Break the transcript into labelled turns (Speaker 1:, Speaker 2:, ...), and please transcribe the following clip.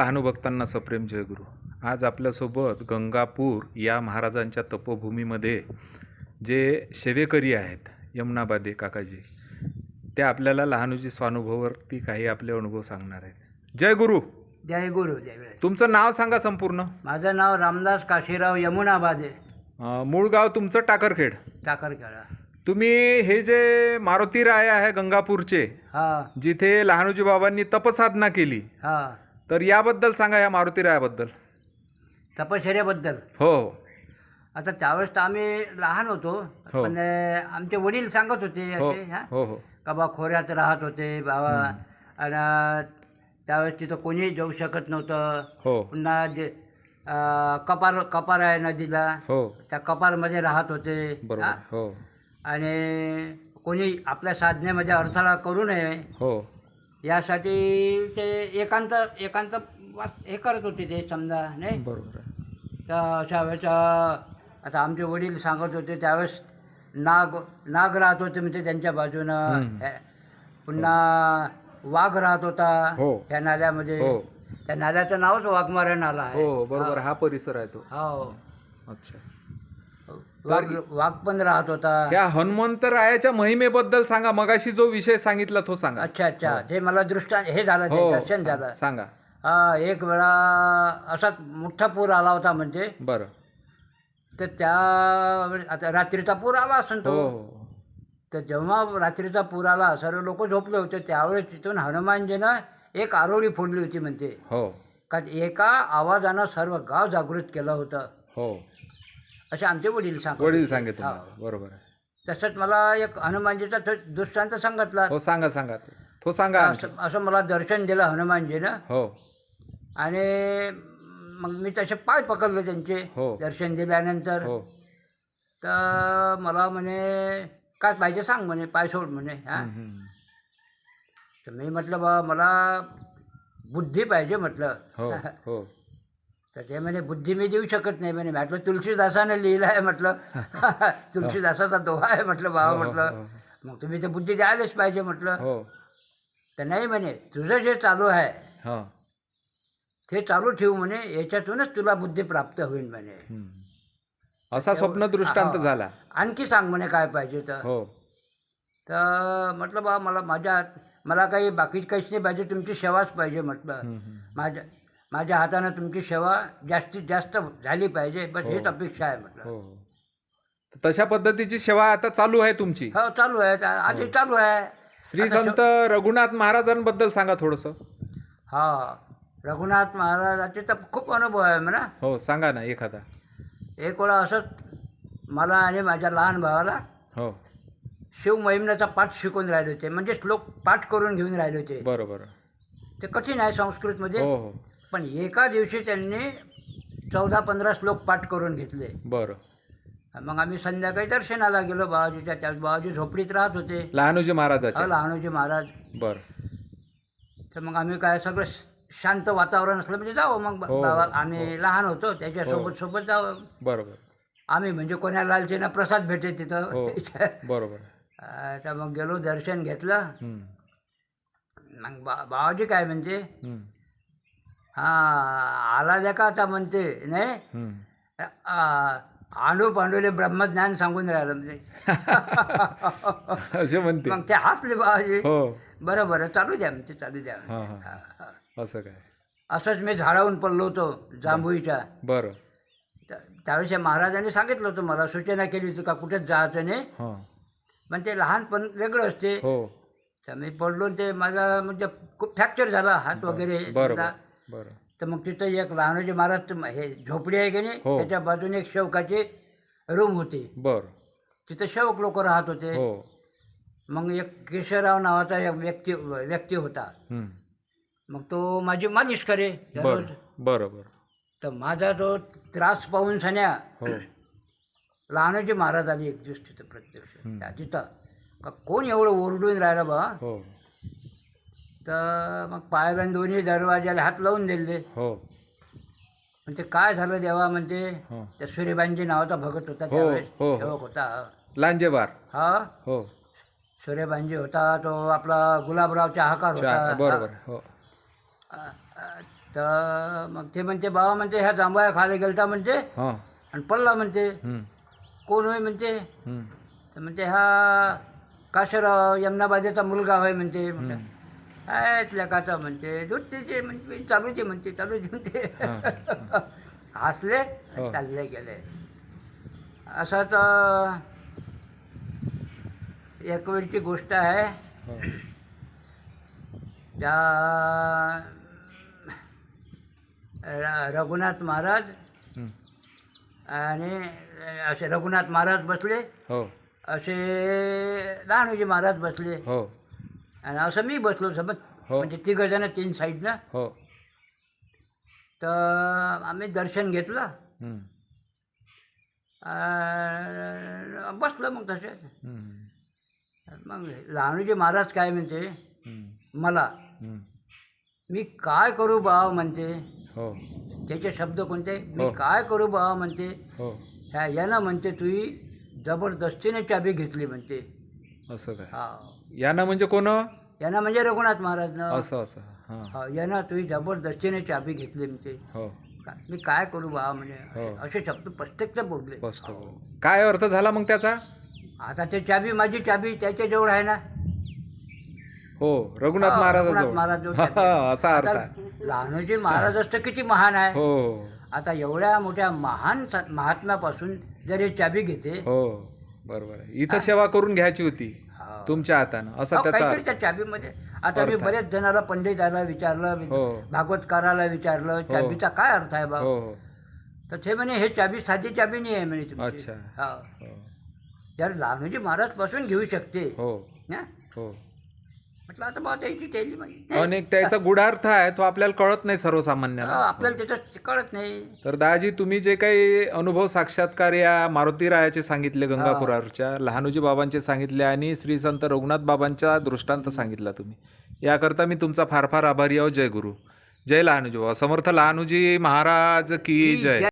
Speaker 1: लहानू भक्तांना सप्रेम जयगुरु आज आपल्यासोबत गंगापूर या महाराजांच्या तपोभूमीमध्ये जे सेवेकरी आहेत यमुनाबादे काकाजी ते आपल्याला लहानूजी स्वानुभवावरती काही आपले अनुभव सांगणार आहेत. जय गुरु!
Speaker 2: जय गुरु जय गुरु.
Speaker 1: तुमचं नाव सांगा संपूर्ण.
Speaker 2: माझं नाव रामदास काशीराव यमुनाबादे.
Speaker 1: अं, मूळ गाव तुमचं टाकरखेड.
Speaker 2: टाकरखेडा.
Speaker 1: तुम्ही हे जे मारुती राय आहे गंगापूरचे
Speaker 2: हा.
Speaker 1: जिथे लहानूजी बाबांनी तपसाधना केली
Speaker 2: हा.
Speaker 1: तर याबद्दल सांगा या मारुती रायाबद्दल.
Speaker 2: तपश्चर्याबद्दल?
Speaker 1: हो.
Speaker 2: आता त्यावेळेस तर आम्ही लहान होतो
Speaker 1: हो.
Speaker 2: पण अं, आमचे वडील सांगत होते
Speaker 1: हो
Speaker 2: असे हा
Speaker 1: हो? हो
Speaker 2: का बा खोऱ्यात राहत होते बाबा. आणि त्यावेळेस तिथं कोणी जाऊ शकत नव्हतं.
Speaker 1: हो.
Speaker 2: पुन्हा जे अं, कपार कपार आहे नदीला
Speaker 1: हो.
Speaker 2: त्या कपारमध्ये राहत होते
Speaker 1: बरोबर?
Speaker 2: हो. आणि कोणी आपल्या साधनेमध्ये अडथळा करू नये
Speaker 1: हो.
Speaker 2: यासाठी ते एकांत एकांत हे करत होते ते समजा नाही?
Speaker 1: बरोबर आहे.
Speaker 2: तर अशा वेळेस अं, आता आमचे वडील सांगत होते त्यावेळेस नाग नाग राहत होते म्हणजे त्यांच्या बाजूनं.
Speaker 1: हम्म.
Speaker 2: हे- पुन्हा वाघ राहत होता.
Speaker 1: हो.
Speaker 2: त्या नाल्यामध्ये.
Speaker 1: हो.
Speaker 2: त्या नाल्याचं नावच वाघमारा नाला आहे.
Speaker 1: हो बरोबर. हा परिसर आहे तो.
Speaker 2: हो.
Speaker 1: अच्छा.
Speaker 2: वाघ वाघ पण राहत होता.
Speaker 1: या हनुमंतरायाच्या महिमेबद्दल सांगा मगाशी जो विषय सांगितला तो सांगा.
Speaker 2: अच्छा अच्छा. ते मला दृष्टांत हे झालं ते
Speaker 1: हो
Speaker 2: दर्शन झालं.
Speaker 1: सांगा.
Speaker 2: हा एक वेळा असाच मोठा पूर आला होता म्हणजे.
Speaker 1: बरं.
Speaker 2: तर त्या आता रात्रीचा पूर आला असेल
Speaker 1: हो
Speaker 2: तो.
Speaker 1: हो
Speaker 2: तर जेव्हा रात्रीचा पूर आला सर्व लोक झोपले होते. त्यावेळेस तिथून हनुमानजीनं एक आरोळी फोडली होती म्हणते
Speaker 1: हो.
Speaker 2: का एका आवाजानं सर्व गाव जागृत केलं होतं.
Speaker 1: हो.
Speaker 2: असे आमचे वडील सांगत
Speaker 1: वडील. सांगे
Speaker 2: हा.
Speaker 1: तुम्हाला बरोबर आहे.
Speaker 2: तसंच मला एक हनुमानजीचा तो दृष्टांत सांगितला.
Speaker 1: हो सांगा सांगा. तो सांगा आणखी.
Speaker 2: असं असं मला दर्शन दिलं हनुमानजीनं.
Speaker 1: हो.
Speaker 2: आणि मग मी तसे पाय पकडले त्यांचे
Speaker 1: हो.
Speaker 2: दर्शन दिल्यानंतर.
Speaker 1: हो.
Speaker 2: तर मला म्हणे काय पाहिजे सांग म्हणे पाय सोड म्हणे. हा.
Speaker 1: हम्म, हम्म.
Speaker 2: तर मी म्हटलं बा मला बुद्धी पाहिजे म्हटलं.
Speaker 1: हो हो.
Speaker 2: तर ते म्हणे बुद्धी मी देऊ शकत नाही. म्हणे म्हटलं तुलसीदासानं लिहिलं आहे. म्हटलं तुलसीदासाचा दोहा आहे. म्हटलं बाबा
Speaker 1: हो, हो,
Speaker 2: म्हटलं
Speaker 1: हो.
Speaker 2: मग तुम्ही ते बुद्धी द्यायलाच पाहिजे. म्हटलं तर नाही म्हणे तुझं जे चालू आहे
Speaker 1: हा.
Speaker 2: ते चालू ठेवू म्हणे याच्यातूनच तुला बुद्धी प्राप्त होईल म्हणे.
Speaker 1: असा स्वप्न दृष्टांत. झाला.
Speaker 2: आणखी सांग म्हणे काय पाहिजे तर
Speaker 1: हो.
Speaker 2: तर म्हटलं बा मला माझ्या मला काही बाकी काहीच नाही पाहिजे तुमची सेवाच पाहिजे. म्हटलं. माझ्या माझ्या हातानं तुमची सेवा जास्तीत जास्त झाली पाहिजे. बस हीच अपेक्षा आहे म्हटलं.
Speaker 1: हो हो. तशा पद्धतीची सेवा आता चालू आहे तुमची.
Speaker 2: हो चालू आहे. आधी चालू आहे.
Speaker 1: श्री संत रघुनाथ महाराजांबद्दल सांगा थोडस.
Speaker 2: हा रघुनाथ महाराजाचे तर खूप अनुभव आहे म्हणा.
Speaker 1: हो सांगा ना एखादा.
Speaker 2: एक वेळा असंच मला आणि माझ्या लहान भावाला
Speaker 1: हो.
Speaker 2: शिव महिम्नाचा पाठ शिकून राहिले होते. म्हणजे श्लोक पाठ करून घेऊन राहिले होते.
Speaker 1: बरं बरं.
Speaker 2: ते कठीण आहे संस्कृतमध्ये.
Speaker 1: हो हो.
Speaker 2: पण एका दिवशी त्यांनी चौदा पंधरा श्लोक पाठ करून घेतले.
Speaker 1: बरं.
Speaker 2: मग आम्ही संध्याकाळी दर्शनाला गेलो बाबाजीच्या त्या बाबाजी झोपडीत राहत होते.
Speaker 1: लहानूजी
Speaker 2: अहो,
Speaker 1: महाराजाचे
Speaker 2: लहानोजी महाराज.
Speaker 1: बरं.
Speaker 2: तर मग आम्ही काय सगळं शांत वातावरण असलं म्हणजे जावं. मग
Speaker 1: हो,
Speaker 2: बाबा
Speaker 1: हो,
Speaker 2: आम्ही लहान होतो त्याच्यासोबत सोबत जावं.
Speaker 1: बरोबर.
Speaker 2: आम्ही म्हणजे कोणा लालचीनं प्रसाद भेटे तिथं.
Speaker 1: हो. बरोबर.
Speaker 2: अं, तर मग गेलो दर्शन घेतलं.
Speaker 1: हम्म,
Speaker 2: मग बा बाबाजी काय म्हणते?
Speaker 1: हम्म,
Speaker 2: हा आला द्या का आता म्हणते नाही?
Speaker 1: हम्म.
Speaker 2: आ, आंडू पांडूले ब्रह्मज्ञान सांगून राहिलं म्हणजे.
Speaker 1: असे म्हणते.
Speaker 2: मग ते हसले बाबाजी.
Speaker 1: हो.
Speaker 2: बरं बरं चालू द्या म्हणते चालू द्या.
Speaker 1: हा. हा.
Speaker 2: हा, हा.
Speaker 1: असं काय?
Speaker 2: असंच मी झाडावून पडलो होतो जांभुईच्या.
Speaker 1: बरं.
Speaker 2: त्या- त्यावेळेस या महाराजांनी सांगितलं होतं मला सूचना केली होती का कुठेच जायचं नाही.
Speaker 1: हां.
Speaker 2: पण ते लहानपण वेगळं असते.
Speaker 1: हो.
Speaker 2: तर मी पडलो आणि ते माझा म्हणजे खूप फ्रॅक्चर झाला हात वगैरे समजा.
Speaker 1: बरं.
Speaker 2: तर मग तिथं एक लहानोजी महाराज हे झोपडी आहे की नाही
Speaker 1: हो.
Speaker 2: त्याच्या बाजूने एक शेवकाची रूम होती.
Speaker 1: बरं.
Speaker 2: तिथं शेवक लोक राहत होते.
Speaker 1: हो.
Speaker 2: मग एक केशवराव नावाचा एक व्यक्ती व्यक्ती होता.
Speaker 1: हम्म.
Speaker 2: मग तो माझी मालिश करे दररोज.
Speaker 1: बरं बरं बरं.
Speaker 2: तर माझा तो त्रास पाहून सन्या
Speaker 1: हो.
Speaker 2: लहानोजी महाराज आली एक दिवस तिथं प्रत्यक्ष. त्या तिथं. का कोण एवढं ओरडून राहिलं बा?
Speaker 1: हो.
Speaker 2: तर मग पायाला दोन्ही दरवाजाला हात लावून दिले.
Speaker 1: हो.
Speaker 2: म्हणते काय झालं देवा म्हणते?
Speaker 1: हो.
Speaker 2: त्या सूर्यबांजी नावाचा भगत होता
Speaker 1: हो,
Speaker 2: त्यावेळेस.
Speaker 1: हो, हो.
Speaker 2: सेवक होता.
Speaker 1: लांजेबार.
Speaker 2: हा?
Speaker 1: हो.
Speaker 2: सूर्यबांजी होता तो आपला गुलाबराव चहाकार होता.
Speaker 1: बरोबर हो.
Speaker 2: अ- अ- तर मग ते म्हणते बाबा म्हणते ह्या जांभया खायला गेलता म्हणते.
Speaker 1: हां.
Speaker 2: आणि पडला म्हणते. कोण होय? म्हणते. तर म्हणते हा काशराव यमुनाबादेचा मुलगा होय म्हणते. म्हटलं काय लेकाचा म्हणते दूध तिचे म्हणते चालूचे म्हणते चालूचे म्हणते हसले. चालले गेले असं तर एक वेळची गोष्ट आहे. त्या रघुनाथ महाराज आणि असे रघुनाथ महाराज बसले असे लहानोजी महाराज बसले आणि असं मी बसलो समज
Speaker 1: हो.
Speaker 2: म्हणजे तिघ जण तीन साईडनं
Speaker 1: हो.
Speaker 2: तर आम्ही दर्शन घेतलं. अं, बसलो मग तसे मग लहानोजी महाराज काय म्हणते? मला. मी काय करू बाव म्हणते?
Speaker 1: हो.
Speaker 2: त्याचे शब्द कोणते? मी
Speaker 1: हो.
Speaker 2: काय करू बाव म्हणते?
Speaker 1: हो.
Speaker 2: ह्या यानं म्हणते तुही जबरदस्तीने चाबी घेतली म्हणते.
Speaker 1: असं काय?
Speaker 2: हा.
Speaker 1: यानं म्हणजे कोण?
Speaker 2: यानं म्हणजे रघुनाथ महाराजनं
Speaker 1: असं असं. हां.
Speaker 2: हा, यानं तुही जबरदस्तीने चाबी घेतली म्हणते
Speaker 1: हो.
Speaker 2: का- मी काय करू बा म्हणे
Speaker 1: हो.
Speaker 2: असे शब्द प्रत्यक्ष बोलले.
Speaker 1: स्पष्ट. काय अर्थ झाला मग त्याचा?
Speaker 2: आता ते चाबी माझी चाबी त्याच्याजवळ आहे ना.
Speaker 1: हो रघुनाथ
Speaker 2: हा,
Speaker 1: महाराज
Speaker 2: रघुनाथ महाराजजवळ
Speaker 1: हा,
Speaker 2: त्याचे.
Speaker 1: हा, असा अर्थ
Speaker 2: आता
Speaker 1: आहे.
Speaker 2: लहानोजी महाराज असतं किती महान आहे.
Speaker 1: हो हो.
Speaker 2: आता एवढ्या मोठ्या महान स- महात्म्यापासून जर हे चाबी घेते.
Speaker 1: हो बरोबर आहे. इथं सेवा करून घ्यायची होती.
Speaker 2: हा.
Speaker 1: तुमच्या हातानं. असा
Speaker 2: हो,
Speaker 1: त्याचा
Speaker 2: काहीतरी त्या चाबीमध्ये. आता मी. बरेच जणाला पंडिताला विचारलं
Speaker 1: हो.
Speaker 2: भागवतकाराला विचारलं चाबीचा काय अर्थ आहे बा?
Speaker 1: हो हो.
Speaker 2: तर ते म्हणे हे चाबी साधी चाबी नाही आहे म्हणे तुमची.
Speaker 1: अच्छा.
Speaker 2: हा.
Speaker 1: हो.
Speaker 2: लहानोजी महाराजपासून घेऊ शकते.
Speaker 1: हो.
Speaker 2: ना?
Speaker 1: हो.
Speaker 2: म्हटलं आता बा त्याची त्याली म्हणजे
Speaker 1: अनेक त्याचा गुढार्थ आहे तो आपल्याला कळत नाही सर्वसामान्याला
Speaker 2: आपल्याला कळत नाही.
Speaker 1: तर दादाजी तुम्ही जे काही अनुभव साक्षात्कार या मारुती रायाचे सांगितले गंगापुरावरच्या लहानोजी बाबांचे सांगितले आणि श्री संत रघुनाथ बाबांचा दृष्टांत सांगितला तुम्ही. याकरता मी तुमचा फार फार आभारी आहो. जय गुरु. जय लहानोजी बाबा. समर्थ लहानोजी महाराज की जय.